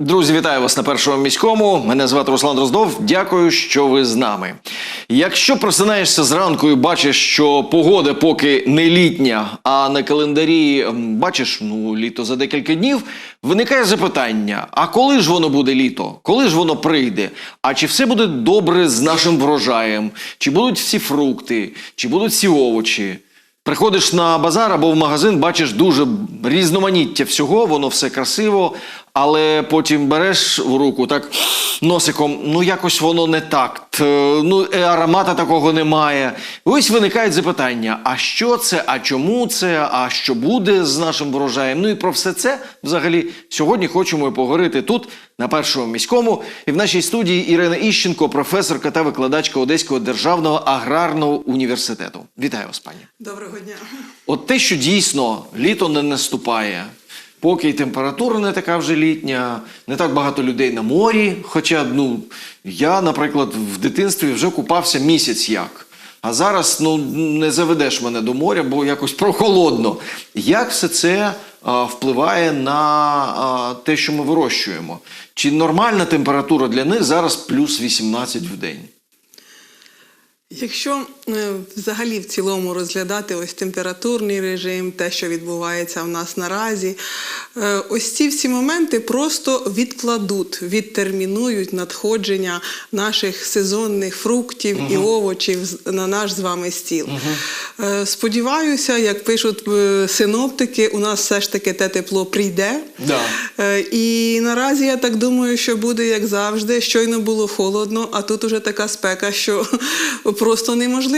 Друзі, вітаю вас на першому міському. Мене звати Руслан Дроздов. Дякую, що ви з нами. Якщо просинаєшся зранку і бачиш, що погода поки не літня, а на календарі бачиш, ну літо за декілька днів, виникає запитання: а коли ж воно буде літо? Коли ж воно прийде? А чи все буде добре з нашим врожаєм? Чи будуть всі фрукти, чи будуть всі овочі? Приходиш на базар або в магазин, бачиш дуже різноманіття всього, воно все красиво, але потім береш в руку так носиком, ну якось воно не так. Ну, аромата такого немає. Ось виникають запитання: а що це, а чому це, а що буде з нашим врожаєм? Ну і про все це взагалі сьогодні хочемо поговорити тут, на першому міському. І в нашій студії Ірина Іщенко, професорка та викладачка Одеського державного аграрного університету. Вітаю вас, пані. Доброго дня. От те, що дійсно літо не наступає, поки й температура не така вже літня, не так багато людей на морі. Хоча, ну, я, наприклад, в дитинстві вже купався місяць як. А зараз ну, не заведеш мене до моря, бо якось прохолодно. Як все це а, впливає на а, те, що ми вирощуємо? Чи нормальна температура для них зараз плюс 18 в день? Якщо взагалі в цілому розглядати ось температурний режим, те, що відбувається в нас наразі, е, ось ці всі моменти просто відкладуть, відтермінують надходження наших сезонних фруктів і овочів на наш з вами стіл. Е, Сподіваюся, як пишуть е, синоптики, у нас все ж таки те тепло прийде. Да. Е, І наразі я так думаю, що буде як завжди. Щойно було холодно, а тут уже така спека, що просто неможливо.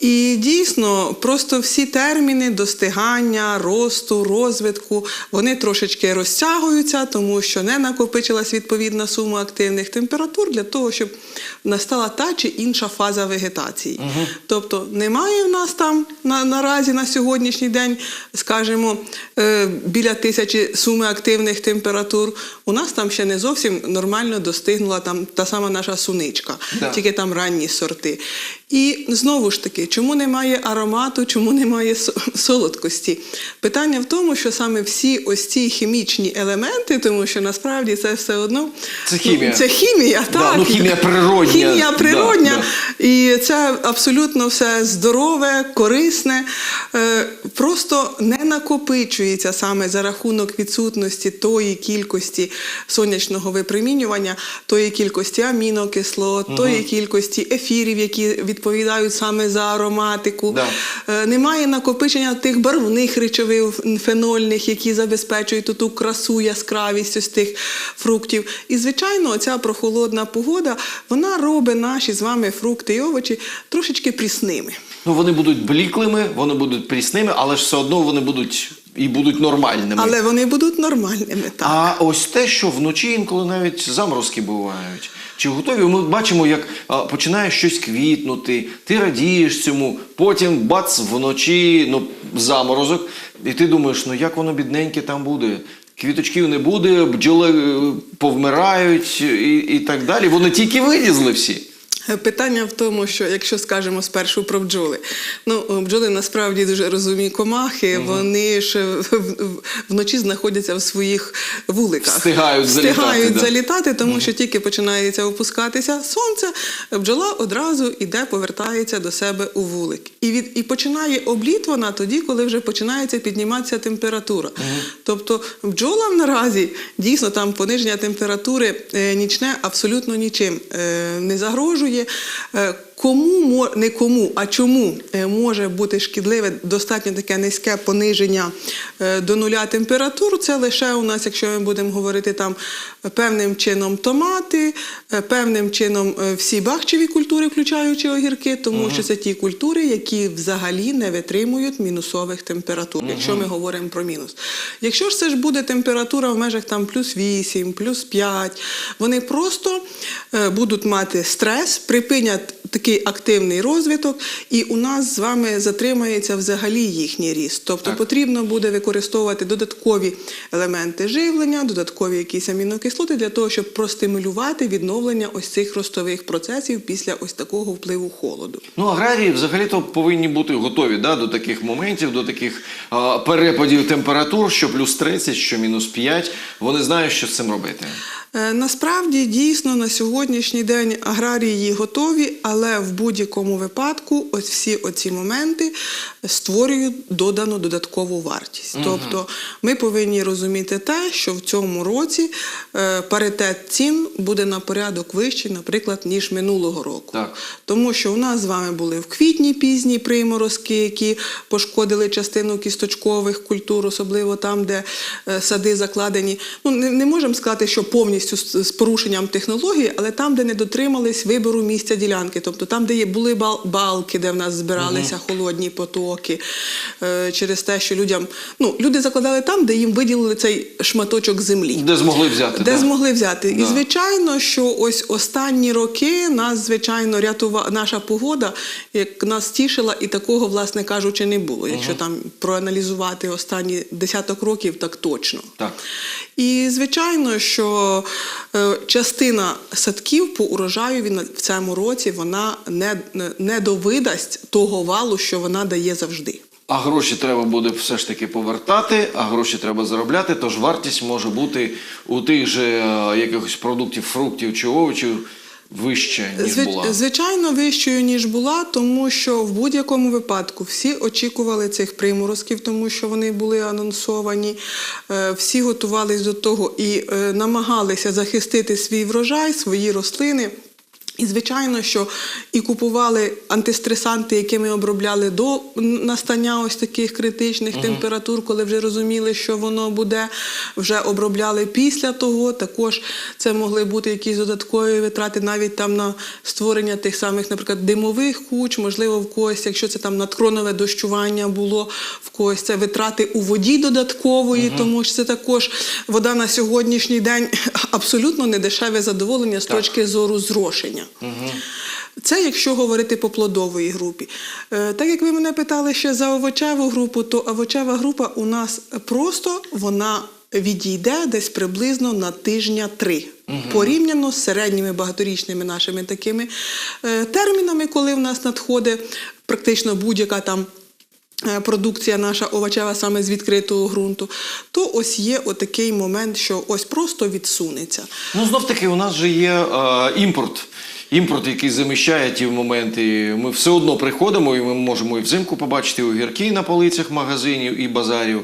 І дійсно, просто всі терміни достигання, росту, розвитку, вони трошечки розтягуються, тому що не накопичилась відповідна сума активних температур для того, щоб настала та чи інша фаза вегетації. Тобто немає в нас там на, наразі на сьогоднішній день, скажімо, е, біля тисячі суми активних температур. У нас там ще не зовсім нормально достигнула там та сама наша суничка, Да. тільки там ранні сорти. І знову ж таки, чому немає аромату, чому немає солодкості? Питання в тому, що саме всі ось ці хімічні елементи, тому що насправді це все одно Це хімія. Ну, це хімія, Да, так. ну, хімія природня. Хімія Да, природня. да. І це абсолютно все здорове, корисне, е, просто не накопичується саме за рахунок відсутності тої кількості сонячного випромінювання, тої кількості амінокислот, тої кількості ефірів, які відповідають саме за ароматику. Да. Е, Немає накопичення тих барвних речовин фенольних, які забезпечують ту красу, яскравість ось тих фруктів. І, звичайно, ця прохолодна погода вона робить наші з вами фрукти і овочі трошечки прісними. Ну, вони будуть бліклими, вони будуть прісними, але ж все одно вони будуть і будуть нормальними. Але вони будуть нормальними. Так. А ось те, що вночі інколи навіть заморозки бувають. Чи готові? Ми бачимо, як а, починає щось квітнути, ти радієш цьому, потім бац, вночі ну, заморозок, і ти думаєш, ну як воно бідненьке там буде? Квіточків не буде, бджоли е, повмирають і, і так далі. Вони тільки вилізли всі. Питання в тому, що якщо скажемо спершу про бджоли, ну бджоли насправді дуже розумні комахи, вони ж вночі знаходяться в своїх вуликах, Встигають залітати, Встигають да. залітати, тому що тільки починається опускатися сонце, бджола одразу іде, повертається до себе у вулик. І від і починає обліт вона тоді, коли вже починається підніматися температура. Тобто бджолам наразі дійсно там пониження температури е, нічне абсолютно нічим е, не загрожує. Е, Кому не кому, а чому е, може бути шкідливе достатньо таке низьке пониження е, до нуля температур? Це лише у нас, якщо ми будемо говорити там е, певним чином томати, певним чином всі бахчеві культури, включаючи огірки, тому що це ті культури, які взагалі не витримують мінусових температур, якщо ми говоримо про мінус. Якщо ж це ж буде температура в межах там плюс 8, плюс 5, вони просто будуть мати стрес, припинять такий активний розвиток, і у нас з вами затримається взагалі їхній ріст. Тобто Так. потрібно буде використовувати додаткові елементи живлення, додаткові якісь амінокислоти для того, щоб простимулювати відновлення ось цих ростових процесів після ось такого впливу холоду. Ну, аграрії взагалі-то повинні бути готові да, до таких моментів, до таких а, перепадів температур, що плюс 30, що мінус 5. Вони знають, що з цим робити. Е, Насправді дійсно на сьогоднішній день аграрії готові, але в будь-якому випадку ось всі оці моменти створюють додану додаткову вартість. Тобто ми повинні розуміти те, що в цьому році е, паритет цін буде на порядок вищий, наприклад, ніж минулого року. Так. Тому що у нас з вами були в квітні пізні приморозки, які пошкодили частину кісточкових культур, особливо там, де е, сади закладені. Ну не, не можемо сказати, що повністю з, з порушенням технології, але там, де не дотримались вибору місця ділянки, тобто там, де є були бал, балки, де в нас збиралися холодні потоки, е, через те, що людям ну люди закладали там, де їм виділили цей шматочок землі. Де змогли взяти? Де да. змогли взяти. І звичайно, що ось останні роки нас, звичайно, рятувала наша погода, як нас тішила, і такого, власне кажучи, не було. Якщо там проаналізувати останні десяток років, так точно. Так. І звичайно, що частина садків по урожаю він в цьому році вона не, не довидасть того валу, що вона дає завжди. А гроші треба буде все ж таки повертати, а гроші треба заробляти, тож вартість може бути у тих же е, якихось продуктів, фруктів чи овочів вище, ніж була. Звичайно, вищою, ніж була, тому що в будь-якому випадку всі очікували цих приморозків, тому що вони були анонсовані, е, всі готувалися до того і е, намагалися захистити свій врожай, свої рослини. І звичайно, що і купували антистресанти, якими обробляли до настання ось таких критичних температур, коли вже розуміли, що воно буде, вже обробляли після того. Також це могли бути якісь додаткові витрати, навіть там на створення тих самих, наприклад, димових куч, можливо, в когось, якщо це там надкронове дощування було, в когось це витрати у воді додаткової, тому що це також вода на сьогоднішній день абсолютно недешеве задоволення з Так. точки зору зрошення. Це якщо говорити по плодової групі. Е, Так як ви мене питали ще за овочеву групу, то овочева група у нас просто вона відійде десь приблизно на тижня три. Порівняно з середніми багаторічними нашими такими е, термінами, коли в нас надходить практично будь-яка там е, продукція наша овочева саме з відкритого ґрунту, то ось є отакий момент, що ось просто відсунеться. Ну, знов таки, у нас же є е, імпорт. Імпорт, який заміщає ті моменти. Ми все одно приходимо, і ми можемо і взимку побачити огірки на полицях магазинів і базарів.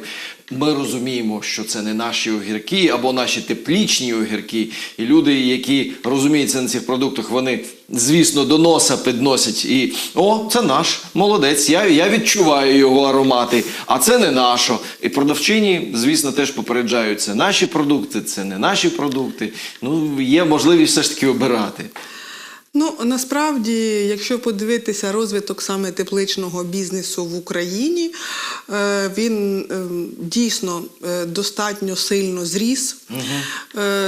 Ми розуміємо, що це не наші огірки або наші теплічні огірки. І люди, які розуміються на цих продуктах, вони, звісно, до носа підносять і о, це наш молодець. Я, я відчуваю його аромати, а це не наше. І продавчині, звісно, теж попереджають, це наші продукти, це не наші продукти. Ну, є можливість все ж таки обирати. Ну насправді, якщо подивитися розвиток саме тепличного бізнесу в Україні, е, він е, дійсно е, достатньо сильно зріс.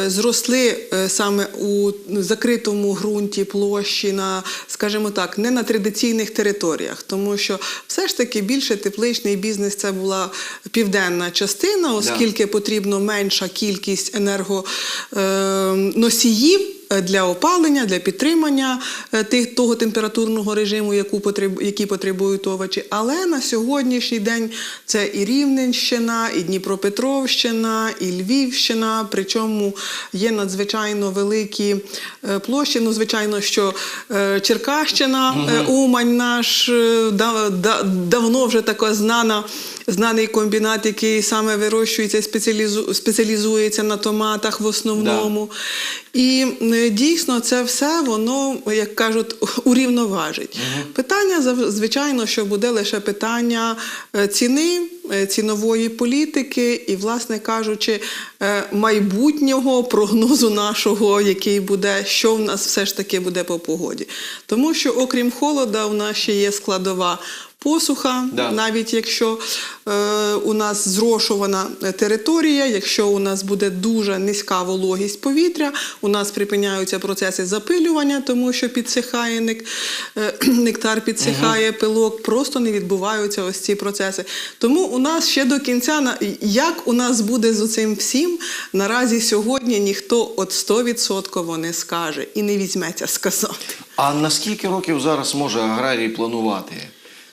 Зросли саме у закритому ґрунті площі на, скажімо так, не на традиційних територіях, тому що все ж таки більше тепличний бізнес це була південна частина, оскільки потрібно менша кількість енергоносіїв для опалення, для підтримання е, тих, того температурного режиму, яку потреб, які потребують овочі. Але на сьогоднішній день це і Рівненщина, і Дніпропетровщина, і Львівщина. Причому є надзвичайно великі е, площі. Ну, звичайно, що е, Черкащина, е, Умань наш е, да- да- давно вже така знана. Знаний комбінат, який саме вирощується і спеціалізу, спеціалізується на томатах в основному. І е, дійсно це все воно, як кажуть, урівноважить. Питання, звичайно, що буде лише питання е, ціни, е, цінової політики і, власне кажучи, майбутнього прогнозу нашого, який буде, що в нас все ж таки буде по погоді. Тому що, окрім холода, у нас ще є складова посуха, Да. навіть якщо е, у нас зрошувана територія, якщо у нас буде дуже низька вологість повітря, у нас припиняються процеси запилювання, тому що підсихає нек, е, нектар, підсихає пилок, просто не відбуваються ось ці процеси. Тому у нас ще до кінця, як у нас буде з цим всім, наразі сьогодні ніхто от 100% не скаже і не візьметься сказати. А на скільки років зараз може аграрій планувати?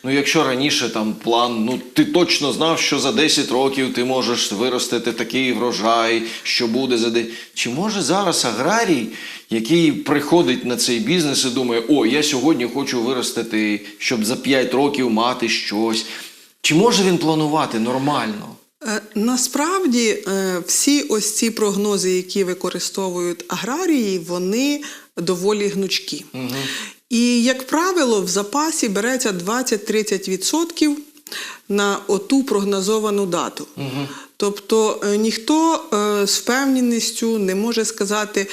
Ну, якщо раніше там план, ну ти точно знав, що за 10 років ти можеш виростити такий врожай, що буде за 10... Чи може зараз аграрій, який приходить на цей бізнес і думає, о, я сьогодні хочу виростити, щоб за 5 років мати щось. Чи може він планувати нормально? Е, Насправді е, всі ось ці прогнози, які використовують аграрії, вони доволі гнучкі. І, як правило, в запасі береться 20-30% на оту прогнозовану дату. Тобто е, ніхто е, з впевненістю не може сказати,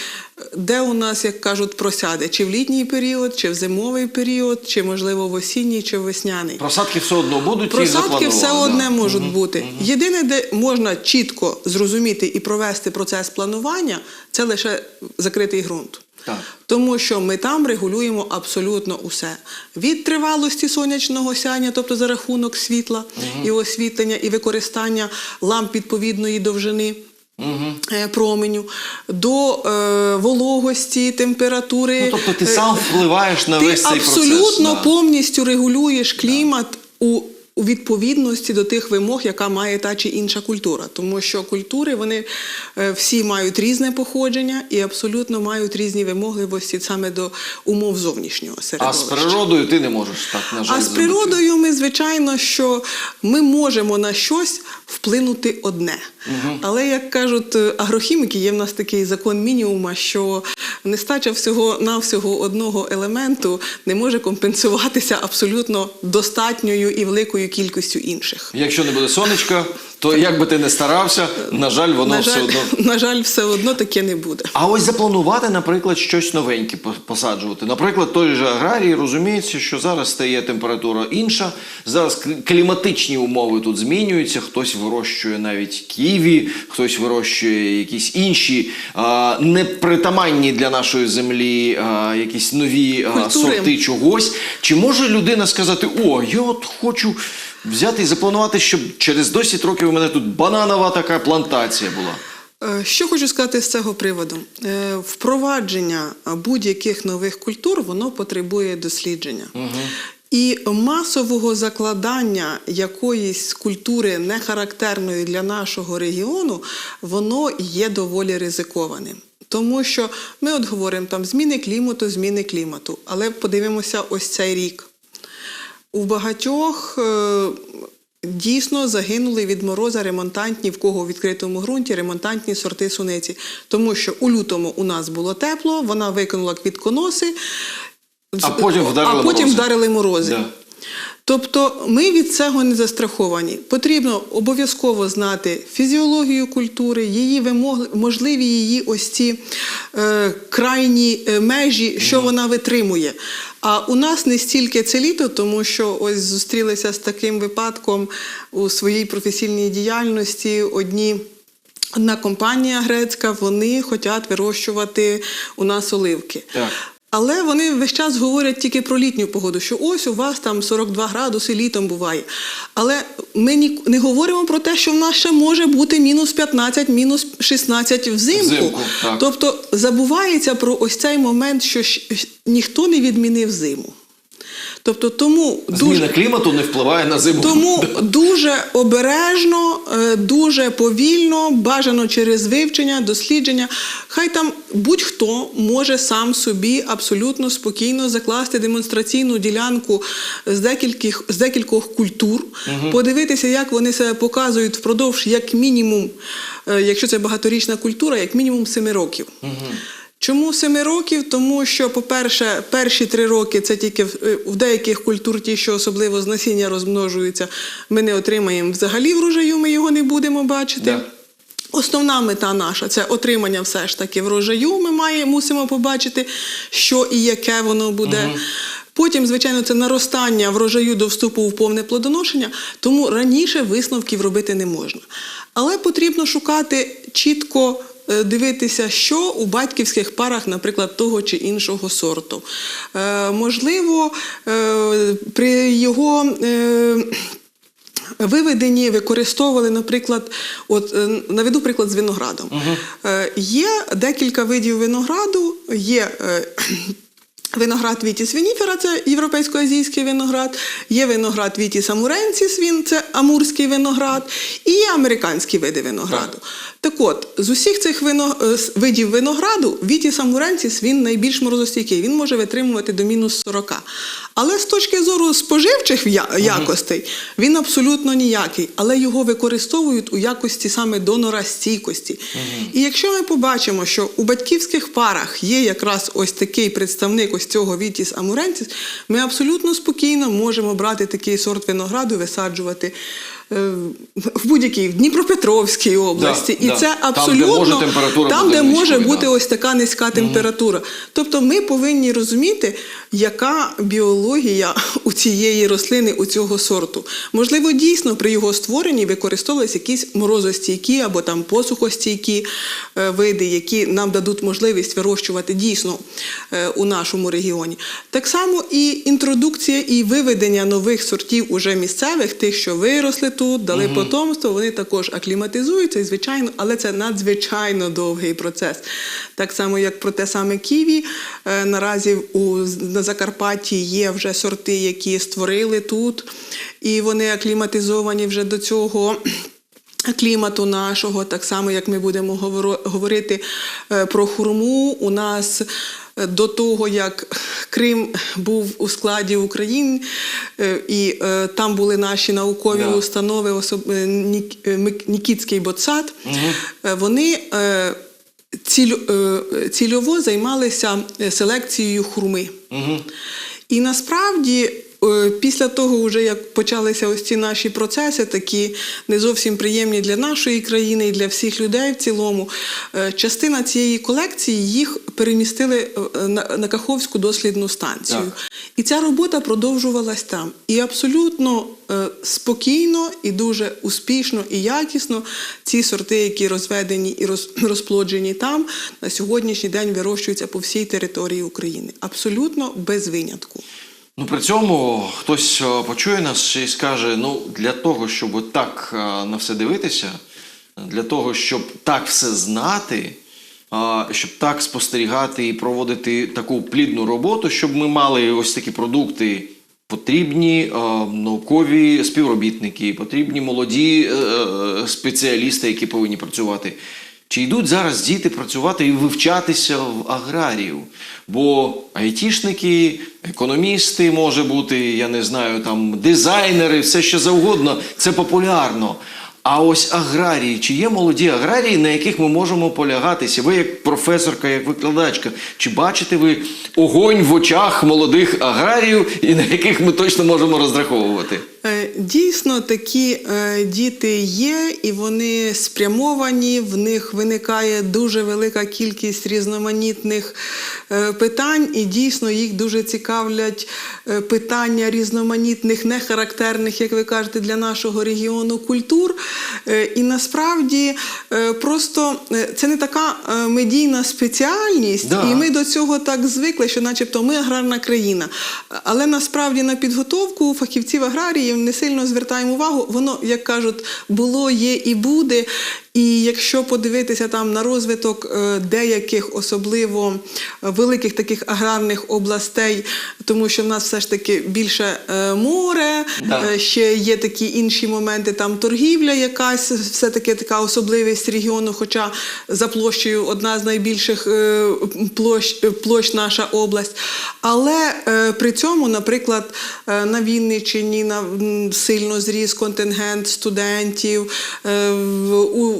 де у нас, як кажуть, просяде, чи в літній період, чи в зимовий період, чи, можливо, в осінній, чи в весняний. Просадки все одно будуть Просадки все одне да. можуть бути. Єдине, де можна чітко зрозуміти і провести процес планування, це лише закритий ґрунт. Так. Тому що ми там регулюємо абсолютно усе. Від тривалості сонячного сяння, тобто за рахунок світла і освітлення, і використання ламп відповідної довжини. е, Променю до е, вологості, температури. Ну, тобто ти е, сам впливаєш на ти весь цей процес. абсолютно повністю регулюєш клімат у, у відповідності до тих вимог, яка має та чи інша культура. Тому що культури вони е, всі мають різне походження і абсолютно мають різні вимогливості саме до умов зовнішнього А з природою ти не можеш так, на жаль, А з природою ми, звичайно, що ми можемо на щось вплинути одне. Але як кажуть е, агрохіміки, є в нас такий закон мінімума, що нестача всього навсього одного елементу не може компенсуватися абсолютно достатньою і великою кількістю інших. Якщо не буде сонечка, то як би ти не старався, на жаль, воно на, все жаль, одно. на жаль, все одно таке не буде. А ось запланувати, наприклад, щось новеньке посаджувати. Наприклад, той же аграрій розуміється, що зараз стає температура інша, зараз кліматичні умови тут змінюються. Хтось вирощує навіть ківі, хтось вирощує якісь інші а, непритаманні для нашої землі а, якісь нові а, сорти чогось. Чи може людина сказати: о, я от хочу взяти і запланувати, щоб через 10 років у мене тут бананова така плантація була. Е, Що хочу сказати з цього приводу? Е, Впровадження будь-яких нових культур воно потребує дослідження. І масового закладання якоїсь культури, не характерної для нашого регіону, воно є доволі ризикованим. Тому що ми от говоримо там зміни клімату, зміни клімату. Але подивимося ось цей рік. У багатьох е, дійсно загинули від мороза ремонтантні, в кого у відкритому ґрунті ремонтантні сорти суниці. Тому що у лютому у нас було тепло, вона викинула квітконоси, А потім вдарили а потім морози. вдарили морози. Да. Тобто ми від цього не застраховані. Потрібно обов'язково знати фізіологію культури, її вимоги, можливі її ось ці е, крайні е, межі, що вона витримує. А у нас не стільки це літо, тому що ось зустрілися з таким випадком у своїй професійній діяльності одні. Одна компанія грецька, вони хочуть вирощувати у нас оливки. Так. Але вони весь час говорять тільки про літню погоду, що ось у вас там 42 градуси літом буває. Але ми не говоримо про те, що в нас ще може бути мінус 15, мінус 16 взимку. Взимку, так. Тобто забувається про ось цей момент, що ніхто не відмінив зиму. Тобто тому Зміна дуже клімату не впливає на зиму. тому дуже обережно, е, дуже повільно, бажано через вивчення, дослідження. Хай там будь-хто може сам собі абсолютно спокійно закласти демонстраційну ділянку з декількох, з декількох культур, подивитися, як вони себе показують впродовж як мінімум, е, якщо це багаторічна культура, як мінімум семи років. Чому семи років? Тому що, по-перше, перші три роки це тільки в, е, в деяких культур, ті, що особливо з насіння розмножуються, ми не отримаємо взагалі врожаю, ми його не будемо бачити. Да. Основна мета наша це отримання все ж таки врожаю. Ми має, мусимо побачити, що і яке воно буде. Потім, звичайно, це наростання врожаю до вступу в повне плодоношення, тому раніше висновків робити не можна. Але потрібно шукати чітко. Е, Дивитися, що у батьківських парах, наприклад, того чи іншого сорту. Е, можливо, е, при його виведенні використовували, наприклад, от наведу приклад з виноградом. Угу. Є декілька видів винограду, є. Виноград Вітіс вініфера це європейсько-азійський виноград, є виноград Вітіс амуренсіс, він це амурський виноград, і є американські види винограду. Так, от, з усіх цих вино, е, видів винограду Вітіс амуренсіс він найбільш морозостійкий, він може витримувати до мінус 40. Але з точки зору споживчих якостей він абсолютно ніякий, але його використовують у якості саме донора стійкості. І якщо ми побачимо, що у батьківських парах є якраз ось такий представник ось цього Вітіс Амуренціс, ми абсолютно спокійно можемо брати такий сорт винограду, висаджувати. Е, В будь-якій в Дніпропетровській області, Да, і да. це Там, де абсолютно може там, бути де може бути ось така низька температура. Тобто ми повинні розуміти, яка біологія у цієї рослини, у цього сорту. Можливо, дійсно при його створенні використовувалися якісь морозостійкі або там посухостійкі е, види, які нам дадуть можливість вирощувати дійсно е, у нашому регіоні. Так само і інтродукція і виведення нових сортів уже місцевих, тих, що виросли тут, дали потомство, вони також акліматизуються, і звичайно, але це надзвичайно довгий процес. Так само, як про те саме Ківі, е, наразі у, на Закарпатті є вже сорти, які створили тут, і вони акліматизовані вже до цього. Клімату нашого, так само як ми будемо говорити е, про хурму. У нас до того, як Крим був у складі України, е, і е, там були наші наукові yeah. установи, особ... е, Нікітський ботсад, е, вони е, ціль- цільово займалися селекцією хурми. І насправді, після того, вже як почалися ось ці наші процеси, такі не зовсім приємні для нашої країни і для всіх людей в цілому, е, частина цієї колекції їх перемістили е, на, Каховську дослідну станцію. Так. І ця робота продовжувалась там. І абсолютно е, спокійно і дуже успішно і якісно ці сорти, які розведені і роз, розплоджені там, на сьогоднішній день вирощуються по всій території України. Абсолютно без винятку. Ну при цьому хтось е, почує нас і скаже: ну для того, щоб так е, на все дивитися, для того, щоб так все знати, щоб так спостерігати і проводити таку плідну роботу, щоб ми мали ось такі продукти. Потрібні е, наукові співробітники, потрібні молоді е, е, спеціалісти, які повинні працювати. Чи йдуть зараз діти працювати і вивчатися в аграрію? Бо айтішники, економісти, може бути, я не знаю, там дизайнери, все що завгодно, це популярно. А ось аграрії, чи є молоді аграрії, на яких ми можемо полягатися? Ви як професорка, як викладачка, чи бачите ви огонь в очах молодих аграріїв, і на яких ми точно можемо розраховувати? Дійсно, такі е, діти є, і вони спрямовані. В них виникає дуже велика кількість різноманітних е, питань, і дійсно їх дуже цікавлять е, питання різноманітних, нехарактерних, як ви кажете, для нашого регіону культур. І насправді просто це не така медійна спеціальність, Да. і ми до цього так звикли, що, начебто, ми аграрна країна. Але насправді на підготовку фахівців аграріїв не сильно звертаємо увагу. Воно, як кажуть, було, є і буде. І якщо подивитися там на розвиток е, деяких особливо е, великих таких аграрних областей, тому що в нас все ж таки більше е, море, Да. ще є такі інші моменти, там торгівля якась, все-таки така особливість регіону, хоча за площею одна з найбільших площ, площ наша область. Але при цьому, наприклад, на Вінниччині на, сильно зріс контингент студентів, е,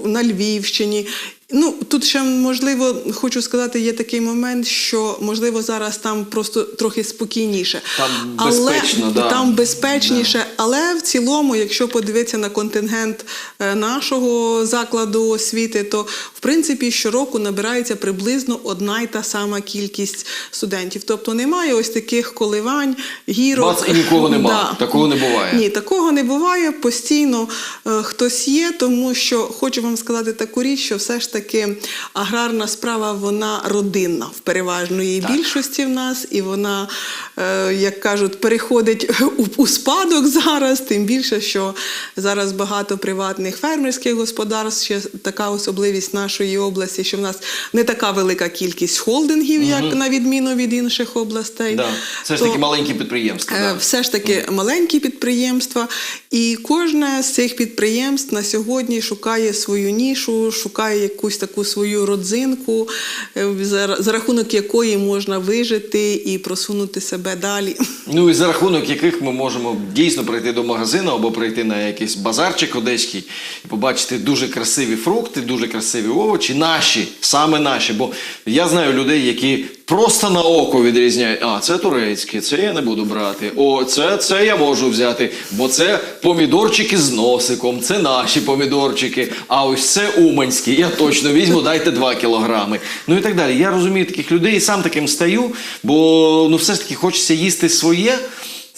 на Львівщині. Ну тут ще можливо хочу сказати, є такий момент, що можливо зараз там просто трохи спокійніше. Там безпечно, але, да. там безпечніше, але в цілому, якщо подивитися на контингент е, нашого закладу освіти, то в принципі щороку набирається приблизно одна й та сама кількість студентів. Тобто немає ось таких коливань, гірок. Бац, і нікого нема. Такого не буває. Ні, такого не буває. Постійно е, хтось є, тому що хочу вам сказати таку річ, що все ж таки аграрна справа вона родинна в переважної більшості в нас, і вона, е, як кажуть, переходить у, у спадок зараз. Тим більше, що зараз багато приватних фермерських господарств. Ще така особливість нашої області, що в нас не така велика кількість холдингів, як на відміну від інших областей. Да. Це ж То- таки маленькі підприємства. Е, Да. Все ж таки маленькі підприємства, і кожне з цих підприємств на сьогодні шукає свою нішу, шукає якусь таку свою родзинку, е, за, за рахунок якої можна вижити і просунути себе далі. Ну і за рахунок яких ми можемо дійсно прийти до магазину або прийти на якийсь базарчик одеський і побачити дуже красиві фрукти, дуже красиві овочі, наші, саме наші. Бо я знаю людей, які просто на око відрізняють. А, це турецьке, це я не буду брати. О, це, це я можу взяти, бо це помідорчики з носиком, це наші помідорчики. А ось це уманські. Я точно візьму, дайте 2 кілограми. Ну і так далі. Я розумію таких людей і сам таким стаю, бо ну все ж таки хочеться їсти своє.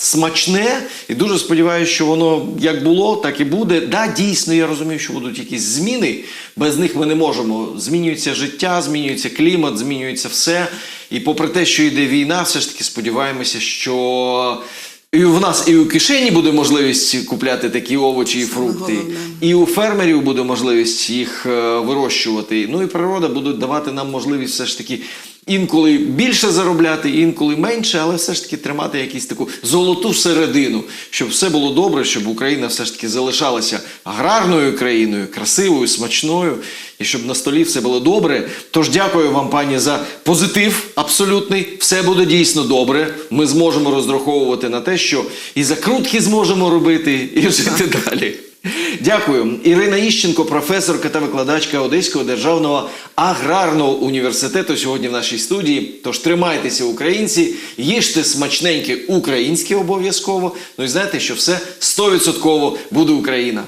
Смачне і дуже сподіваюся, що воно як було, так і буде. Да, дійсно, я розумію, що будуть якісь зміни. Без них ми не можемо. Змінюється життя, змінюється клімат, змінюється все. І попри те, що йде війна, все ж таки сподіваємося, що і в нас і у кишені буде можливість купляти такі овочі і фрукти, і у фермерів буде можливість їх е, вирощувати. Ну і природа буде давати нам можливість все ж таки інколи більше заробляти, інколи менше, але все ж таки тримати якусь таку золоту середину, щоб все було добре, щоб Україна все ж таки залишалася аграрною країною, красивою, смачною, і щоб на столі все було добре. Тож дякую вам, пані, за позитив абсолютний. Все буде дійсно добре. Ми зможемо розраховувати на те, що і закрутки зможемо робити, і жити далі. Дякую. Ірина Іщенко, професорка та викладачка Одеського державного аграрного університету, сьогодні в нашій студії. Тож тримайтеся, українці, їжте смачненьке українське обов'язково. Ну і знаєте, що все 100% буде Україна.